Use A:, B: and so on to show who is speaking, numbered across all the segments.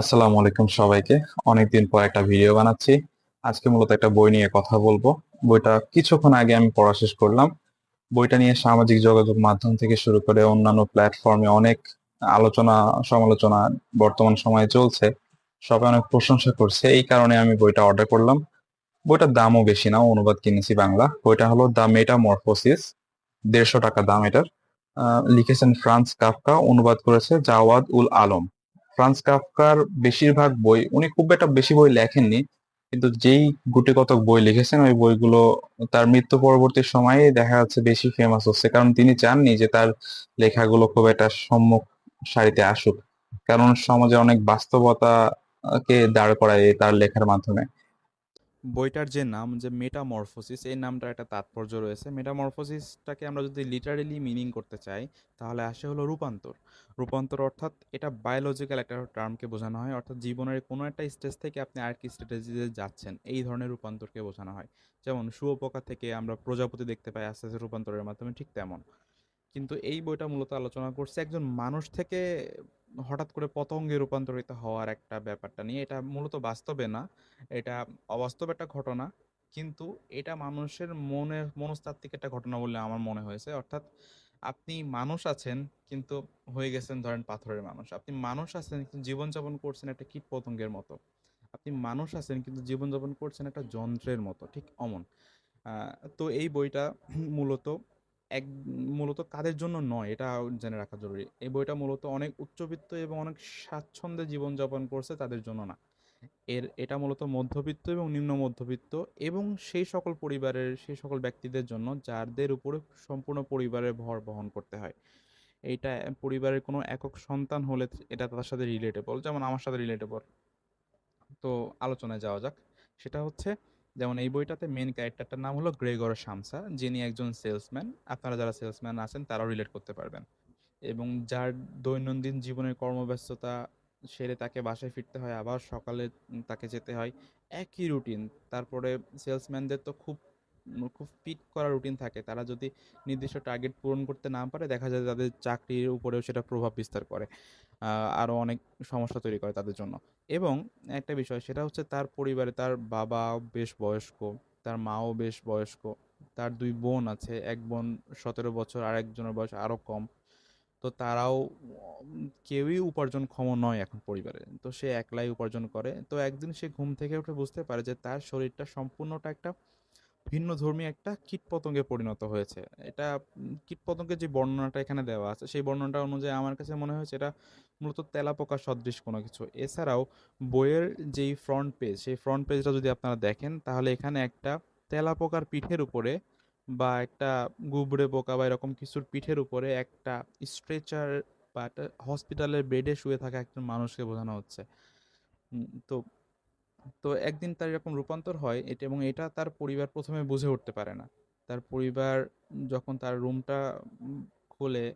A: আসসালামু আলাইকুম সবাইকে। অনেকদিন পর একটা ভিডিও বানাচ্ছি। আজকে মূলত একটা বই নিয়ে কথা বলব। বইটা কিছুক্ষণ আগে আমি পড়া শেষ করলাম। বইটা নিয়ে সামাজিক যোগাযোগ মাধ্যম থেকে শুরু করে অন্যান্য প্ল্যাটফর্মে অনেক আলোচনা, সমালোচনা বর্তমান সময়ে চলছে। সবাই অনেক প্রশংসা করছে। এই কারণে আমি বইটা অর্ডার করলাম। বইটার দামও বেশি না, অনুবাদ কিনেছি বাংলা। বইটা হলো দ্য মেটামরফোসিস দেড়শো টাকা দাম এটার। লিখেছেন ফ্রান্স কাফকা। অনুবাদ করেছে জাওয়াদ উল আলম। ফ্রান্স কাফকার বেশিরভাগ বই, উনি খুব একটা বেশি বই লেখেননি, কিন্তু যেই গুটি কতক বই লিখেছেন, ওই বইগুলো তার মৃত্যু পরবর্তী সময়ে দেখা যাচ্ছে বেশি ফেমাস হচ্ছে। কারণ তিনি চাননি যে তার লেখাগুলো খুব একটা সম্মুখ সারিতে আসুক। কারণ সমাজে অনেক বাস্তবতা কে দাঁড় করায় তার লেখার মাধ্যমে।
B: বইটার যে নাম, যে মেটামরফোসিস এই নামটার একটা তাৎপর্য রয়েছে। মেটামরফোসিসটাকে আমরা যদি লিটারেলি মিনিং করতে চাই, তাহলে আসে হলো রূপান্তর। রূপান্তর অর্থাৎ এটা বায়োলজিক্যাল একটা টার্মকে বোঝানো হয়। অর্থাৎ জীবনের কোনো একটা স্টেজ থেকে আপনি আর কি স্টেজে যাচ্ছেন, এই ধরনের রূপান্তরকে বোঝানো হয়। যেমন শুয়োপোকা থেকে আমরা প্রজাপতি দেখতে পাই, আস্তে আস্তে রূপান্তরের মাধ্যমে ঠিক তেমন। কিন্তু এই বইটা মূলত আলোচনা করছে একজন মানুষ থেকে হঠাৎ করে পতঙ্গে রূপান্তরিত হওয়ার একটা ব্যাপারটা নিয়ে। এটা মূলত বাস্তবে না, এটা অবাস্তব একটা ঘটনা। কিন্তু এটা মানুষের মনের মনস্তাত্ত্বিক একটা ঘটনা বলে আমার মনে হয়েছে। অর্থাৎ আপনি মানুষ আছেন, কিন্তু হয়ে গেছেন ধরেন পাথরের মানুষ। আপনি মানুষ আছেন, কিন্তু জীবনযাপন করছেন একটা কীট পতঙ্গের মতো। আপনি মানুষ আছেন, কিন্তু জীবনযাপন করছেন একটা যন্ত্রের মতো, ঠিক অমন। তো এই বইটা মূলত এক মূলত কাদের জন্য নয়, এটা জেনে রাখা জরুরি। এই বইটা মূলত অনেক উচ্চবিত্ত এবং অনেক স্বাচ্ছন্দ্যে জীবনযাপন করছে তাদের জন্য না। এর, এটা মূলত মধ্যবিত্ত এবং নিম্ন মধ্যবিত্ত এবং সেই সকল পরিবারের, সেই সকল ব্যক্তিদের জন্য যাদের উপরে সম্পূর্ণ পরিবারের ভর বহন করতে হয়। এইটা পরিবারের কোনো একক সন্তান হলে এটা তার সাথে রিলেটেবল যেমন আমার সাথে রিলেটেবল তো আলোচনায় যাওয়া যাক। সেটা হচ্ছে যেমন এই বইটাতে মেন ক্যারেক্টারটার নাম হলো গ্রেগর শামসা যিনি একজন সেলসম্যান আপনারা যারা সেলসম্যান আছেন, তারাও রিলেট করতে পারবেন। এবং যার দৈনন্দিন জীবনের কর্মব্যস্ততা, সেরে তাকে বাসায় ফিরতে হয়, আবার সকালে তাকে যেতে হয়। একই রুটিন তারপরে সেলসম্যানদের তো খুব খুব ফিট করা রুটিন থাকে। তারা যদি নির্দিষ্ট টার্গেট পূরণ করতে না পারে, দেখা যায় তাদের চাকরির উপরেও সেটা প্রভাব বিস্তার করে আরও অনেক সমস্যা তৈরি করে তাদের জন্য। এবং একটা বিষয়, সেটা হচ্ছে তার পরিবারে তার বাবা বেশ বয়স্ক, তার মাও বেশ বয়স্ক, তার দুই বোন আছে, এক বোন সতেরো বছর, আর একজনের বয়স আরও কম। তো তারাও কেউই উপার্জনক্ষম নয় এখন পরিবারে। তো সে একলাই উপার্জন করে। তো একদিন সে ঘুম থেকে উঠে বুঝতে পারে যে তার শরীরটা সম্পূর্ণটা একটা ভিন্ন ধর্মী একটা কীটপতঙ্গে পরিণত হয়েছে। এটা কীটপতঙ্গের যে বর্ণনাটা এখানে দেওয়া আছে, সেই বর্ণনাটা অনুযায়ী আমার কাছে মনে হয়েছে এটা মূলত তেলাপোকা সদৃশ কোনো কিছু। এছাড়াও বইয়ের যেই ফ্রন্ট পেজ সেই ফ্রন্ট পেজটা যদি আপনারা দেখেন, তাহলে এখানে একটা তেলাপোকার পিঠের উপরে বা একটা গুবরে পোকা বা এরকম কিছুর পিঠের উপরে একটা স্ট্রেচার বা একটা হসপিটালের বেডে শুয়ে থাকা একজন মানুষকে বোঝানো হচ্ছে। তো তো একদিন তার এরকম রূপান্তর হয় এটা, এবং এটা তার পরিবার প্রথমে বুঝে উঠতে পারে না। তার পরিবার যখন তার রুমটা খোলে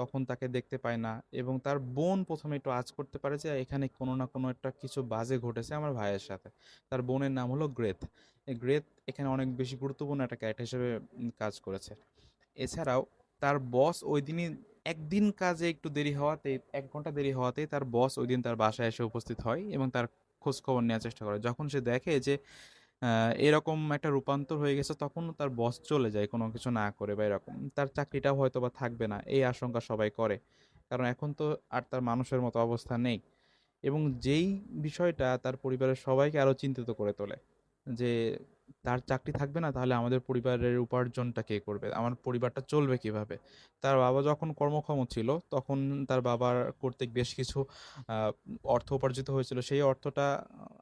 B: তখন তাকে দেখতে পায় না এবং তার বোন প্রথমে একটু আজ করতে পারে যে, এখানে কোনো না কোনো একটা কিছু বাজে ঘটেছে আমার ভাইয়ের সাথে। তার বোনের নাম হলো গ্রেথ। গ্রেথ এখানে অনেক বেশি গুরুত্বপূর্ণ একটা ক্যারেক্টার হিসেবে কাজ করেছে। এছাড়াও তার বস ওই দিনই একদিন কাজে একটু দেরি হওয়াতেই এক ঘণ্টা দেরি হওয়াতেই তার বস ওই দিন তার বাসায় এসে উপস্থিত হয় এবং তার খোঁজ খবর নেওয়ার চেষ্টা করে। যখন সে দেখে যে এরকম একটা রূপান্তর হয়ে গেছে তখন তার বস চলে যায়, কোনো কিছু না করে বা এরকম। তার চাকরিটাও হয়তো বা থাকবে না, এই আশঙ্কা সবাই করে। কারণ এখন তো আর তার মানুষের মতো অবস্থা নেই। এবং যেই বিষয়টা তার পরিবারের সবাইকে আরও চিন্তিত করে তোলে, যে তার চাকরি থাকবে না, তাহলে আমাদের পরিবারের উপার্জনটা কে করবে? আমার পরিবারটা চলবে কীভাবে? তার বাবা যখন কর্মক্ষম ছিল, তখন তার বাবার কর্তৃক বেশ কিছু অর্থ উপার্জিত হয়েছিল। সেই অর্থটা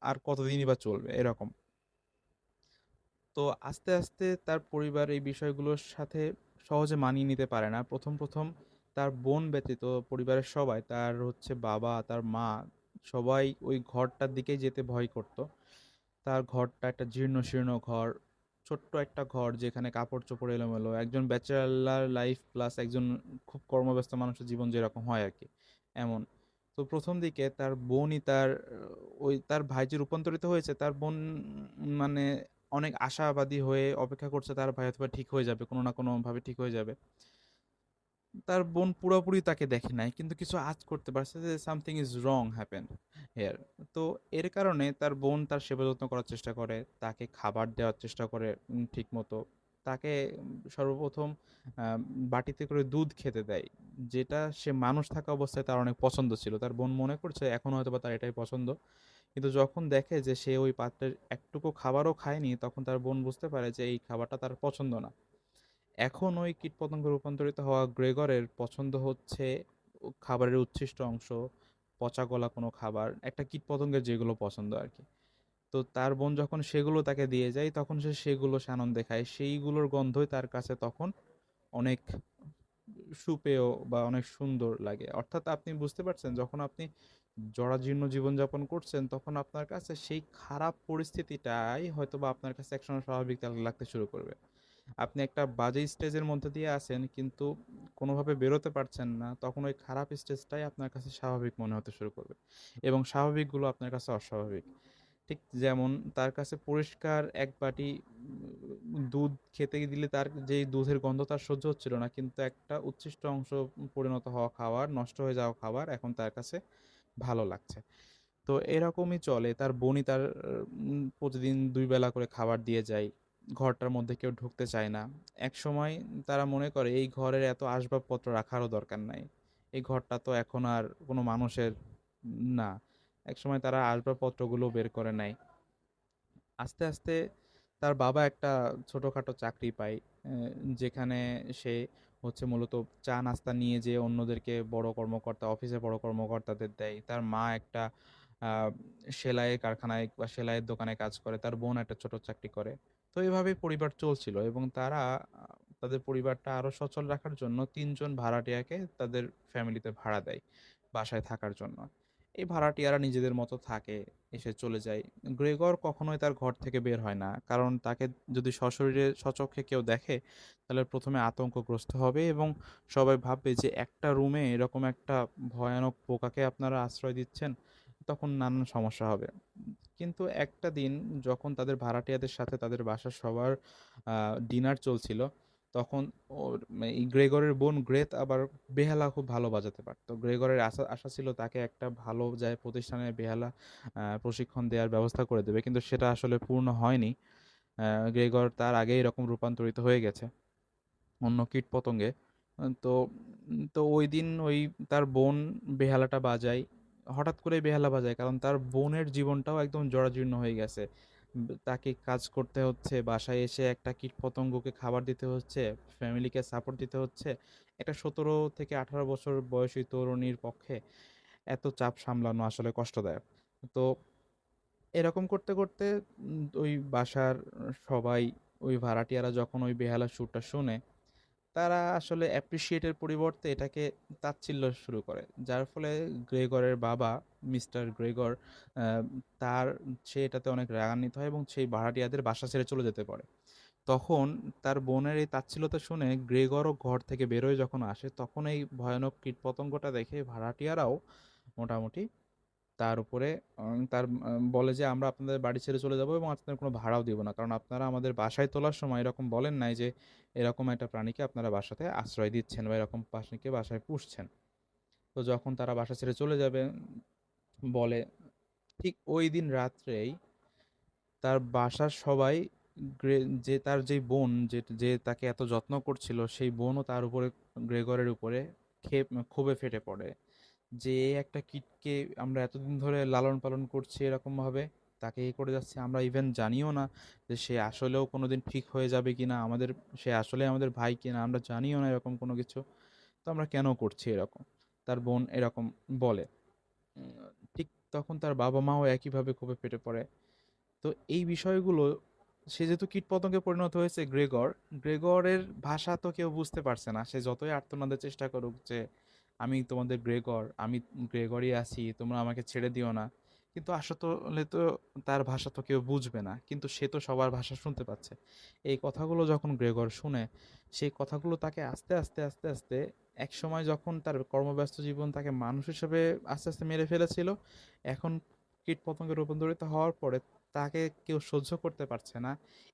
B: আর কতদিনই বা চলবে? এরকম। তো আস্তে আস্তে তার পরিবার এই বিষয়গুলোর সাথে সহজে মানিয়ে নিতে পারে না। প্রথম প্রথম তার বোন ব্যতীত পরিবারের সবাই, তার হচ্ছে বাবা, তার মা, সবাই ওই ঘরটার দিকেই যেতে ভয় করত। তার ঘরটা একটা জীর্ণ শীর্ণ ঘর, ছোট্ট একটা ঘর যেখানে কাপড় চোপড় এলোমেলো, একজন ব্যাচেলার লাইফ প্লাস একজন খুব কর্মব্যস্ত মানুষের জীবন যেরকম হয় আর কি এমন। তো প্রথম দিকে তার বোনই তার, ওই তার ভাই যে রূপান্তরিত হয়েছে, তার বোন মানে অনেক আশাবাদী হয়ে অপেক্ষা করছে তার ভাই অথবা ঠিক হয়ে যাবে, কোনো না কোনোভাবে ঠিক হয়ে যাবে। তার বোন পুরোপুরি তাকে দেখে নাই, কিন্তু কিছু আজ করতে পারছে যে something is wrong happen here তো এর কারণে তার বোন তার সেবা যত্ন করার চেষ্টা করে, তাকে খাবার দেওয়ার চেষ্টা করে ঠিক মতো তাকে সর্বপ্রথম বাটিতে করে দুধ খেতে দেয়। যেটা সে মানুষ থাকা অবস্থায় তার অনেক পছন্দ ছিল। তার বোন মনে করছে এখন হয়তো তার এটাই পছন্দ। কিন্তু যখন দেখে যে সে ওই পাত্রের একটুকু খাবারও খায়নি, তখন তার বোন বুঝতে পারে যে এই খাবারটা তার পছন্দ না। এখন ওই কীটপতঙ্গে রূপান্তরিত হওয়া গ্রেগরের পছন্দ হচ্ছে খাবারের উচ্ছিষ্ট অংশ, পচা গলা কোনো খাবার, একটা কীটপতঙ্গের যেগুলো পছন্দ আর কি। তো তার বোন যখন সেগুলো তাকে দিয়ে যায়, তখন সে সেগুলো সে আনন্দে খায়। সেইগুলোর গন্ধই তার কাছে তখন অনেক সুপেয় বা অনেক সুন্দর লাগে। অর্থাৎ আপনি বুঝতে পারছেন, যখন আপনি জরাজীর্ণ জীবনযাপন করছেন, তখন আপনার কাছে সেই খারাপ পরিস্থিতিটাই হয়তো বা আপনার কাছে একসময় স্বাভাবিক লাগতে শুরু করবে। আপনি একটা বাজে স্টেজের মধ্যে দিয়ে আছেন কিন্তু কোনোভাবে বেরোতে পারছেন না, তখন ওই খারাপ স্টেজটাই আপনার কাছে স্বাভাবিক মনে হতে শুরু করবে এবং স্বাভাবিকগুলো আপনার কাছে অস্বাভাবিক। ঠিক যেমন তার কাছে পরিষ্কার এক বাটি দুধ খেতে দিলে তার যেই দুধের গন্ধ তার সহ্য হচ্ছিল না কিন্তু একটা উচ্ছিষ্ট অংশ পরিণত হওয়া খাবার, নষ্ট হয়ে যাওয়া খাবার এখন তার কাছে ভালো লাগছে। তো এরকমই চলে, তার বনি তার প্রতিদিন দুই বেলা করে খাবার দিয়ে যায়। ঘরটার মধ্যে কেউ ঢুকতে চায় না। এক সময় তারা মনে করে, এই ঘরের এত আসবাবপত্র রাখারও দরকার নাই। এই ঘরটা তো এখন আর কোনো মানুষের না। এক সময় তারা আসবাবপত্রগুলো বের করে নেয়। আস্তে আস্তে তার বাবা একটা ছোটোখাটো চাকরি পায় যেখানে সে হচ্ছে মূলত চা নাস্তা নিয়ে যেয়ে অন্যদেরকে বড় কর্মকর্তা অফিসে বড় কর্মকর্তাদের দেয়। তার মা একটা সেলাইয়ের কারখানায় বা সেলাইয়ের দোকানে কাজ করে। তার বোন একটা ছোট চাকরি করে। তো এইভাবেই পরিবার চলছিল এবং তারা, তাদের পরিবারটা আরও সচল রাখার জন্য তিনজন ভাড়াটিয়াকে তাদের ফ্যামিলিতে ভাড়া দেয় বাসায় থাকার জন্য। এই ভাড়াটিয়ারা নিজেদের মতো থাকে, এসে চলে যায়। গ্রেগর কখনোই তার ঘর থেকে বের হয় না, কারণ তাকে যদি সশরীরে সচক্ষে কেউ দেখে, তাহলে প্রথমে আতঙ্কগ্রস্ত হবে এবং সবাই ভাববে যে একটা রুমে এরকম একটা ভয়ানক পোকাকে আপনারা আশ্রয় দিচ্ছেন তখন নানান সমস্যা হবে। কিন্তু একটা দিন যখন তাদের ভাড়াটিয়াদের সাথে তাদের বাসার সবার ডিনার চলছিল, তখন ওর মানে গ্রেগরের বোন গ্রেত আবার বেহালা খুব ভালো বাজাতে পারতো। গ্রেগরের আশা আশা ছিল তাকে একটা ভালো যায় প্রতিষ্ঠানে বেহালা প্রশিক্ষণ দেওয়ার ব্যবস্থা করে দেবে। কিন্তু সেটা আসলে পূর্ণ হয়নি। গ্রেগর তার আগেই এরকম রূপান্তরিত হয়ে গেছে অন্য কীট পতঙ্গে। তো তো ওই দিন ওই তার বোন বেহালাটা বাজায়। হঠাৎ করে বেহালা বাজায়। কারণ তার বোনের জীবনটাও একদম জরাজীর্ণ হয়ে গেছে। তাকে কাজ করতে হচ্ছে, বাসায় এসে একটা কীট পতঙ্গকে খাবার দিতে হচ্ছে, ফ্যামিলিকে সাপোর্ট দিতে হচ্ছে। একটা সতেরো থেকে আঠারো বছর বয়সী তরুণীর পক্ষে এত চাপ সামলানো আসলে কষ্টদায়ক। তো এরকম করতে করতে ওই বাসার সবাই, ওই ভাড়াটিয়ারা যখন ওই বেহালার সুরটা শুনে তারা আসলে অ্যাপ্রিসিয়েটের পরিবর্তে এটাকে তাচ্ছিল্য শুরু করে। যার ফলে গ্রেগরের বাবা, মিস্টার গ্রেগর তার, সে এটাতে অনেক রাগান্বিত হয় এবং সেই ভাড়াটিয়াদের বাসা ছেড়ে চলে যেতে পারে। তখন তার বোনের এই তাচ্ছিল্যতা শুনে গ্রেগরও ঘর থেকে বেরোয় যখন আসে, তখন এই ভয়ানক কীটপতঙ্গটা দেখে ভাড়াটিয়ারাও মোটামুটি তার উপরে তার বলে যে, আমরা আপনাদের বাড়ি ছেড়ে চলে যাব এবং আপনাদের কোনো ভাড়াও দিব না। কারণ আপনারা আমাদের বাসায় তোলার সময় এরকম বলেন নাই যে, এরকম একটা প্রাণীকে আপনারা বাসাতে আশ্রয় দিচ্ছেন বা এরকম প্রাণীকে বাসায় পুষছেন। তো যখন তারা বাসা ছেড়ে চলে যাবে, বলে, ঠিক ওই দিন রাত্রেই তার বাসার সবাই যে তার যেই বোন, যে যে তাকে এত যত্ন করছিল, সেই বোনও তার উপরে, গ্রেগরের উপরে ক্ষেপ, ক্ষোভে ফেটে পড়ে। যে, একটা কীটকে আমরা এতদিন ধরে লালন পালন করছি এরকমভাবে, তাকে এ করে যাচ্ছে। আমরা ইভেন জানিও না যে, সে আসলেও কোনোদিন ঠিক হয়ে যাবে কি না আমাদের, সে আসলে আমাদের ভাই কি না আমরা জানিও না এরকম কোনো কিছু। তো আমরা কেন করছি এরকম? তার বোন এরকম বলে। ঠিক তখন তার বাবা মাও একইভাবে ক্ষোভে ফেটে পড়ে। তো এই বিষয়গুলো, সে যেহেতু কীটপতঙ্গে পরিণত হয়েছে, গ্রেগর, গ্রেগরের ভাষা তো কেউ বুঝতে পারছে না। সে যতই আর্তনাদের চেষ্টা করুক যে আমি তোমাদের গ্রেগর, আমি গ্রেগরই আছি, তোমরা আমাকে ছেড়ে দিও না। কিন্তু আসলে তো তার ভাষা তো কেউ বুঝবে না, কিন্তু সে তো সবার ভাষা শুনতে পাচ্ছে। এই কথাগুলো যখন গ্রেগর শুনে, সেই কথাগুলো তাকে আস্তে আস্তে আস্তে আস্তে এক সময় যখন তার কর্মব্যস্ত জীবন তাকে মানুষ হিসেবে আস্তে আস্তে মেরে ফেলেছিল, এখন কীটপতঙ্গে রূপান্তরিত হওয়ার পরে তাকে কেউ সহ্য করতে পারছে না।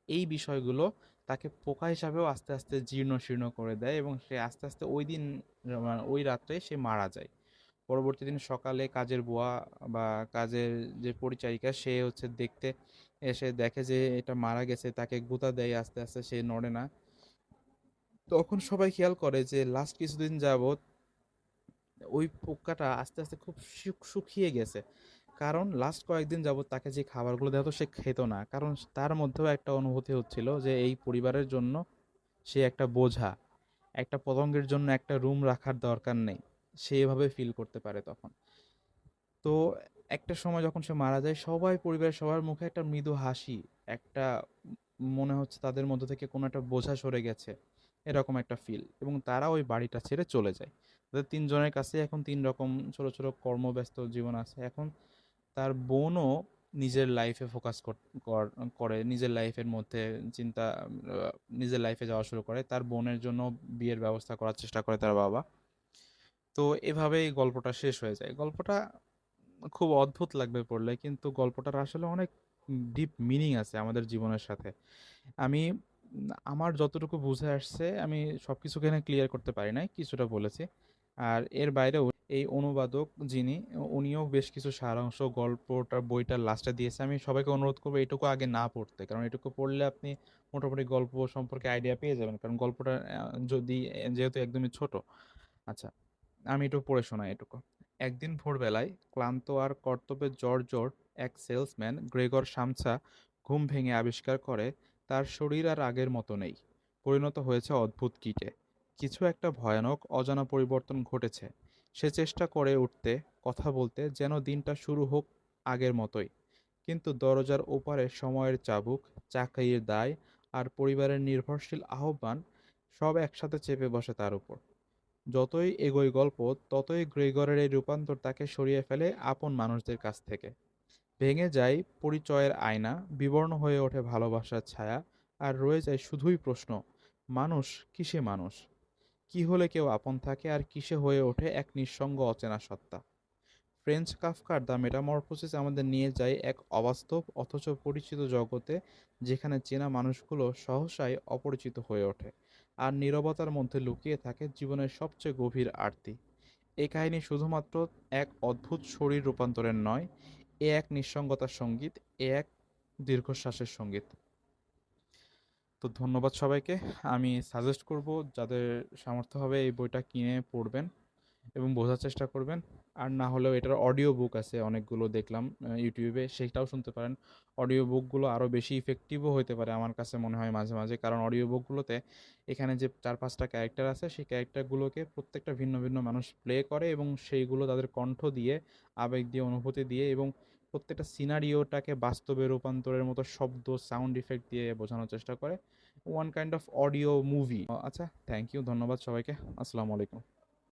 B: এই বিষয়গুলো তাকে পোকা হিসাবেও আস্তে আস্তে জীর্ণ শীর্ণ করে দেয় এবং সে আস্তে আস্তে ওই দিন মানে ওই রাত্রে সে মারা যায়। পরবর্তী দিন সকালে কাজের বুয়া বা কাজের যে পরিচারিকা, সে হচ্ছে দেখতে এসে দেখে যে এটা মারা গেছে, তাকে গুঁতা দেয়, আস্তে আস্তে সে নড়ে না। তখন সবাই খেয়াল করে যে লাস্ট কিছুদিন যাবৎ ওই পোকাটা আস্তে আস্তে খুব শুকিয়ে গেছে। কারণ লাস্ট কয়েকদিন যাবৎ তাকে যে খাবারগুলো দেওয়া সে খেত না। কারণ তার মধ্যেও একটা অনুভূতি হচ্ছিল যে এই পরিবারের জন্য সে একটা বোঝা, একটা পতঙ্গের জন্য একটা রুম রাখার দরকার নেই। সে এভাবে ফিল করতে পারে তখন। তো একটা সময় যখন সে মারা যায়, সবাই পরিবারের সবার মুখে একটা মৃদু হাসি, একটা মনে হচ্ছে তাদের মধ্যে থেকে কোনো একটা বোঝা সরে গেছে, এরকম একটা ফিল এবং তারা ওই বাড়িটা ছেড়ে চলে যায়। তাদের তিনজনের কাছে এখন তিন রকম ছোট ছোট কর্মব্যস্ত জীবন আছে। এখন তার বোনও নিজের লাইফে ফোকাস করে নিজের লাইফের মধ্যে চিন্তা, নিজের লাইফে যাওয়া শুরু করে। তার বোনের জন্য বিয়ের ব্যবস্থা করার চেষ্টা করে তার বাবা। তো এভাবেই গল্পটা শেষ হয়ে যায়। গল্পটা খুব অদ্ভুত লাগবে পড়লে, কিন্তু গল্পটার আসলে অনেক ডিপ মিনিং আছে আমাদের জীবনের সাথে। আমি, আমার যতটুকু বুঝে আসছে, আমি সব কিছু এখানে ক্লিয়ার করতে পারি নাই, কিছুটা বলেছি। আর এর বাইরেও এই অনুবাদক যিনি উনিও বেশ কিছু সারাংশ, গল্পটা বইটার লাস্টে দিয়েছে। আমি সবাইকে অনুরোধ করব এটুকু আগে না পড়তে। কারণ এটুকু পড়লে আপনি মোটামুটি গল্প সম্পর্কে আইডিয়া পেয়ে যাবেন। কারণ গল্পটা যদি, যেহেতু একদমই ছোট। আচ্ছা আমি একটু পড়ে শোনাই এটুকু। একদিন ভোরবেলায় ক্লান্ত আর কর্তব্যের জর্জর এক সেলসম্যান গ্রেগর সামছা ঘুম ভেঙে আবিষ্কার করে, তার শরীর আর আগের মতো নেই। পরিণত হয়েছে অদ্ভুত কীটে। কিছু একটা ভয়ানক, অজানা পরিবর্তন ঘটেছে। সে চেষ্টা করে উঠতে, কথা বলতে যেন দিনটা শুরু হোক আগের মতোই। কিন্তু দরজার ওপারে সময়ের চাবুক, চাকরির দায় আর পরিবারের নির্ভরশীল আহ্বান সব একসাথে চেপে বসে তার উপর। যতই এগোয় গল্প, ততই গ্রেগরের এই রূপান্তর তাকে সরিয়ে ফেলে আপন মানুষদের কাছ থেকে। ভেঙে যায় পরিচয়ের আয়না, বিবর্ণ হয়ে ওঠে ভালোবাসার ছায়া আর রয়ে যায় শুধুই প্রশ্ন, মানুষ কিসে মানুষ? কি হলে কেউ আপন থাকে আর কিসে হয়ে ওঠে এক নিঃসঙ্গ অচেনা সত্তা? ফ্রেঞ্চ কাফকার দ্য মেটামরফোসিস আমাদের নিয়ে যায় এক অবাস্তব অথচ পরিচিত জগতে, যেখানে চেনা মানুষগুলো সহসাই অপরিচিত হয়ে ওঠে আর নীরবতার মধ্যে লুকিয়ে থাকে জীবনের সবচেয়ে গভীর আরতি। এই কাহিনী শুধুমাত্র এক অদ্ভুত শরীর রূপান্তরের নয়, এ এক নিঃসঙ্গতার সংগীত, এ এক দীর্ঘশ্বাসের সংগীত। তো ধন্যবাদ সবাইকে। আমি সাজেস্ট করব যাদের সামর্থ্য হবে এই বইটা কিনে পড়বেন এবং বোঝার চেষ্টা করবেন। আর না হলেও এটার অডিও বুক আছে, অনেকগুলো দেখলাম ইউটিউবে সেটাও শুনতে পারেন। অডিও বুকগুলো আরও বেশি ইফেক্টিভও হতে পারে আমার কাছে মনে হয় মাঝে মাঝে। কারণ অডিও বুকগুলোতে এখানে যে চার পাঁচটা ক্যারেক্টার আছে, সেই ক্যারেক্টারগুলোকে প্রত্যেকটা ভিন্ন ভিন্ন মানুষ প্লে করে এবং সেইগুলো তাদের কণ্ঠ দিয়ে, আবেগ দিয়ে, অনুভূতি দিয়ে এবং প্রত্যেকটা সিনারিওটাকে বাস্তবে রূপান্তরের মতো শব্দ সাউন্ড ইফেক্ট দিয়ে বোঝানোর চেষ্টা করে। One kind of audio movie আচ্ছা থ্যাংক ইউ ধন্যবাদ সবাইকে। আসসালামু আলাইকুম।